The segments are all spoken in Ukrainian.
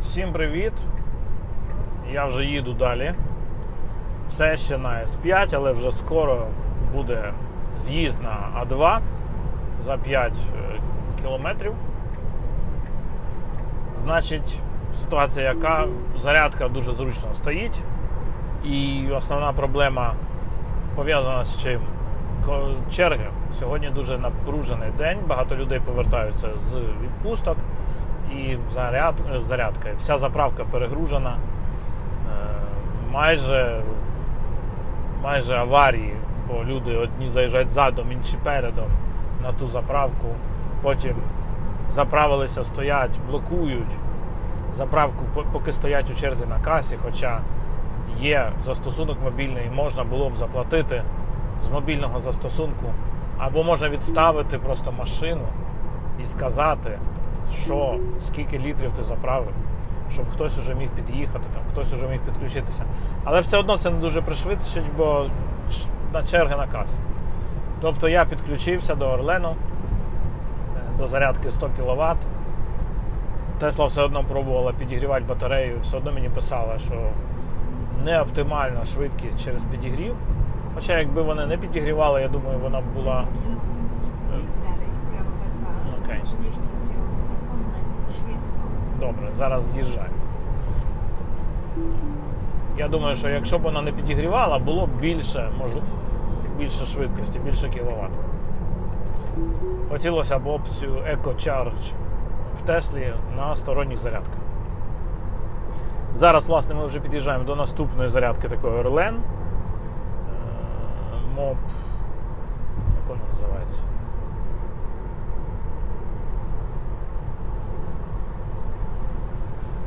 Всім привіт! Я вже їду далі. Все ще на С5, але вже скоро буде з'їзд на А2 за 5 е, кілометрів. Значить, ситуація яка? Зарядка дуже зручно стоїть. І основна проблема пов'язана з чим? Черги. Сьогодні дуже напружений день, багато людей повертаються з відпусток і заряд, е, зарядка. Вся заправка перегружена. Е, Майже, майже аварії, бо люди одні заїжджають задом, інші передом на ту заправку. Потім заправилися, стоять, блокують. Заправку поки стоять у черзі на касі, хоча є застосунок мобільний, можна було б заплатити з мобільного застосунку, або можна відставити просто машину і сказати, що скільки літрів ти заправив, щоб хтось уже міг під'їхати, там, хтось уже міг підключитися. Але все одно це не дуже пришвидшить, бо на черги на касі. Тобто я підключився до Орлену, е, до зарядки 100 кВт. Тесла все одно пробувала підігрівати батарею, все одно мені писала, що не оптимальна швидкість через підігрів. Хоча якби вони не підігрівали, я думаю, вона б була. Dalej Добре, зараз з'їжджаю. Я думаю, що якщо б вона не підігрівала, було б більше, можливо, більше швидкості, більше кіловат. Хотілося б опцію Eco Charge в Теслі на сторонніх зарядках. Зараз, власне, ми вже під'їжджаємо до наступної зарядки такої Orlen. МОП. Як вона називається?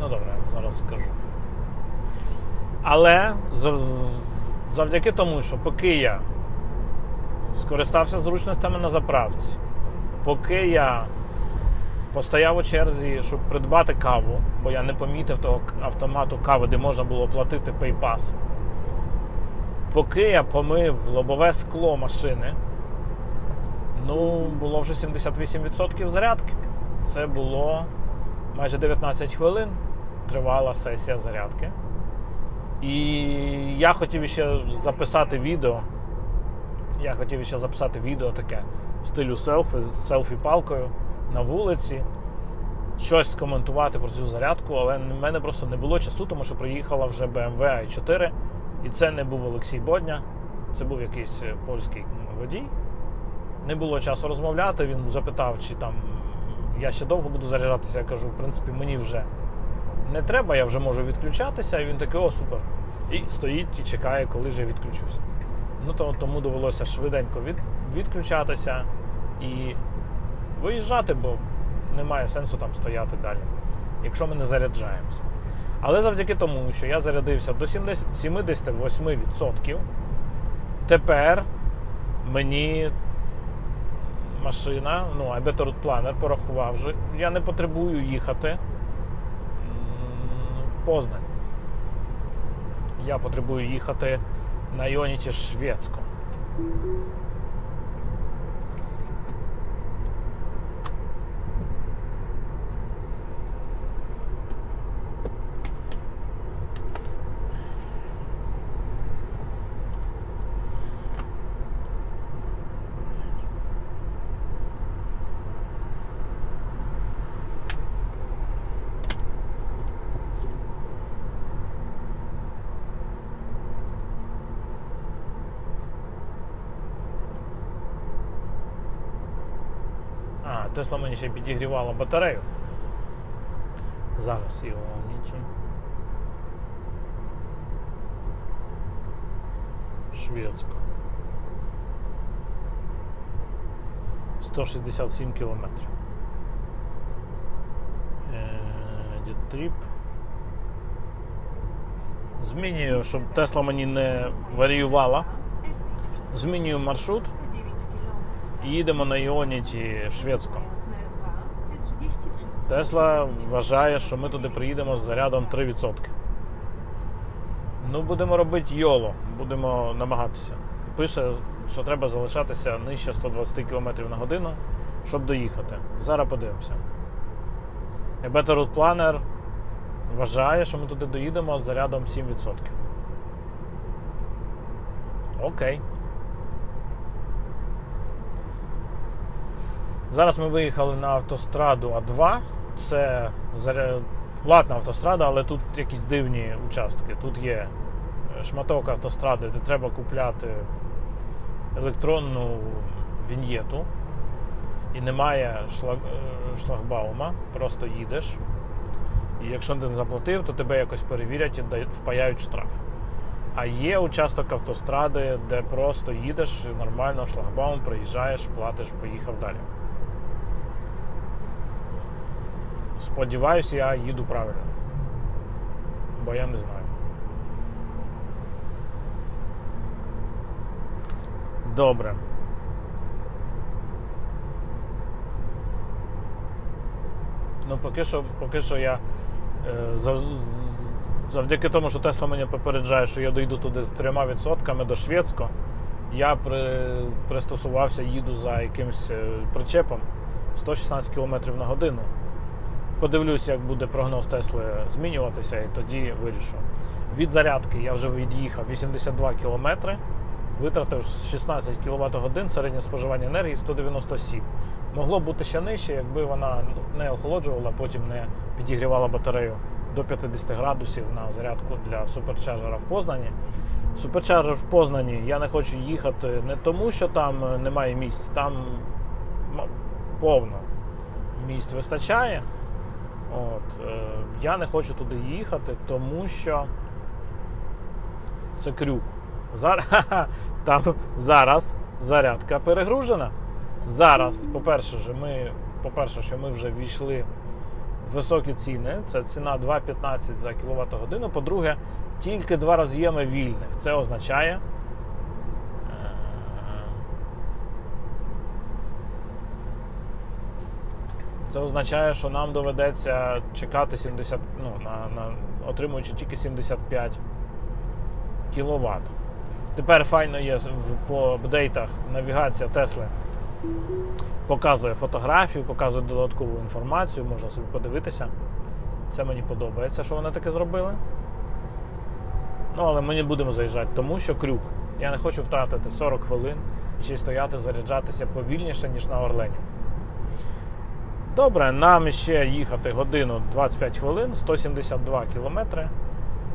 Ну скажу. Але завдяки тому, що поки я скористався зручностями на заправці, поки я постояв у черзі, щоб придбати каву, бо я не помітив того автомату кави, де можна було платити PayPass, поки я помив лобове скло машини, ну, було вже 78% зарядки. Це було майже 19 хвилин тривала сесія зарядки. І я хотів ще записати відео. Я хотів ще записати відео таке в стилю селфі з селфі-палкою на вулиці. Щось скоментувати про цю зарядку, але в мене просто не було часу, тому що приїхала вже BMW i4, і це не був Олексій Бодня, це був якийсь е, польський водій. Не було часу розмовляти. Він запитав, чи там я ще довго буду заряджатися. Я кажу, в принципі, мені вже не треба, я вже можу відключатися. І він такий, о, супер. І стоїть і чекає, коли ж я відключуся. Ну то, тому довелося швиденько від, відключатися і виїжджати, бо немає сенсу там стояти далі, якщо ми не заряджаємося. Але завдяки тому, що я зарядився до 70 78%, тепер мені машина, ну, Planner порахував, що я не потребую їхати Познань. Я потребую їхати на Іоніті Швецьку. А, Тесла мені ще підігрівала батарею. Зараз його Іоніті. Шведську. 167 кілометрів. Е, Дітріп. Змінюю, щоб Тесла мені не варіювала. Змінюю маршрут їдемо на Іоніті Шведську. Тесла вважає, що ми туди приїдемо з зарядом 3%. Ну, будемо робити йоло, будемо намагатися. Пише, що треба залишатися нижче 120 км на годину, щоб доїхати. Зараз подивимося. Better Route Planner вважає, що ми туди доїдемо з зарядом 7%. Окей. Зараз ми виїхали на автостраду А2. Це платна автострада, але тут якісь дивні участки. Тут є е, шматок автостради, де треба купляти електронну віньєту. І немає шлаг... е, шлагбаума, просто їдеш. І якщо не заплатив, то тебе якось перевірять і впаяють штраф. А є участок автостради, де просто їдеш нормально, шлагбаум, приїжджаєш, платиш, поїхав далі. Сподіваюсь, я їду правильно. Бо я не знаю. Добре. Ну, поки що, поки що я е, завдяки тому, що Тесла мені попереджає, що я дойду туди з 3% до Шведського, я при, пристосувався, їду за якимось е, причепом 116 км на годину. Подивлюся, як буде прогноз Тесли змінюватися, і тоді вирішу. Від зарядки я вже від'їхав 82 км, витратив 16 кВт годин, середнє споживання енергії 197. Могло бути ще нижче, якби вона не охолоджувала, потім не підігрівала батарею до 50 градусів на зарядку для суперчарджера в Познані. Суперчарджер в Познані я не хочу їхати не тому, що там е, немає місць, там повно місць вистачає. От, е, я не хочу туди їхати, тому що це крюк. Зараз, там зараз зарядка перегружена. Зараз, по-перше, ми, по-перше, що ми вже ввійшли в високі ціни. Це ціна 2,15 за кВт годину. По-друге, тільки два роз'єми вільних. Це означає. е, Це означає, що нам доведеться чекати 70, ну, на, на, отримуючи тільки 75 кВт. Тепер файно є по апдейтах навігація Тесли показує фотографію, показує додаткову інформацію, можна собі подивитися. Це мені подобається, що вони таке зробили. Ну, але ми не будемо заїжджати, тому що крюк. Я не хочу втратити 40 хвилин і ще й стояти, заряджатися повільніше, ніж на Орлені. Добре, нам ще їхати годину 25 хвилин, 172 кілометри.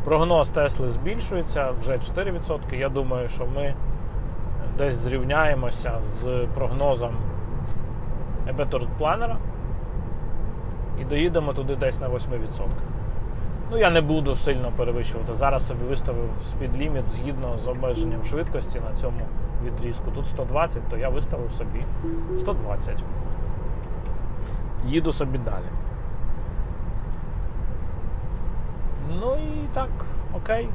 Прогноз Тесли збільшується вже 4%. Я думаю, що ми десь зрівняємося з прогнозом Ebetor планера і доїдемо туди десь на 8%. Ну, я не буду сильно перевищувати. Зараз собі виставив спідліміт згідно з обмеженням швидкості на цьому відрізку. Тут 120, то я виставив собі 120. Їду собі далі. Ну і так, окей.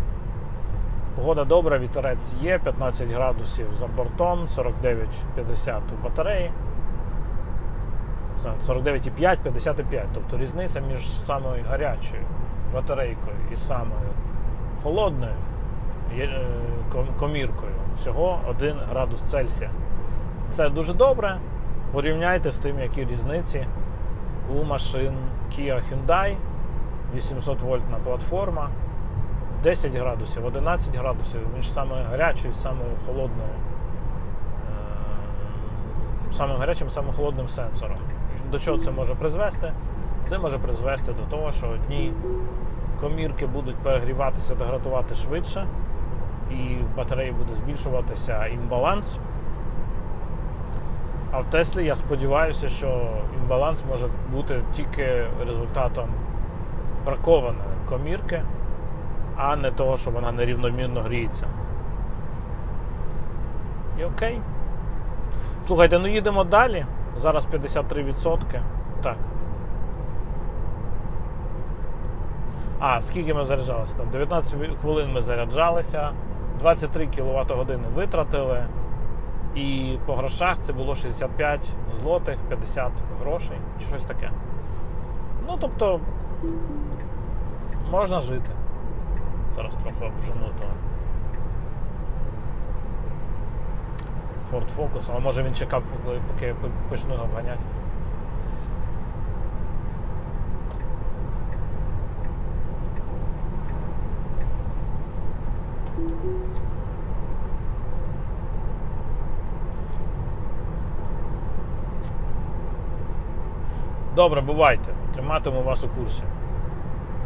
Погода добра, вітерець є, 15 градусів за бортом, 49,50 у батареї. 49,5, 55. Тобто різниця між самою гарячою батарейкою і самою холодною е, ком- коміркою всього 1 градус Цельсія. Це дуже добре. Порівняйте з тим, які різниці у машин Kia Hyundai, 800 вольтна платформа, 10 градусів, 11 градусів між самою гарячою і самою холодною, е, самим гарячим, самим холодним сенсором. До чого це може призвести? Це може призвести до того, що одні комірки будуть перегріватися, деградувати швидше, і в батареї буде збільшуватися імбаланс. А в Теслі я сподіваюся, що імбаланс може бути тільки результатом бракованої комірки, а не того, що вона нерівномірно гріється. І окей. Слухайте, ну їдемо далі. Зараз 53%. Так. А, скільки ми заряджалися там? 19 хвилин ми заряджалися, 23 кВт години витратили. І по грошах це було 65 злотих, 50 грошей чи щось таке. Ну, тобто, можна жити. Зараз трохи обжену то Ford Focus, а може він чекав, поки я почну обганяти. Thank you. Добре, бувайте. Триматиму вас у курсі.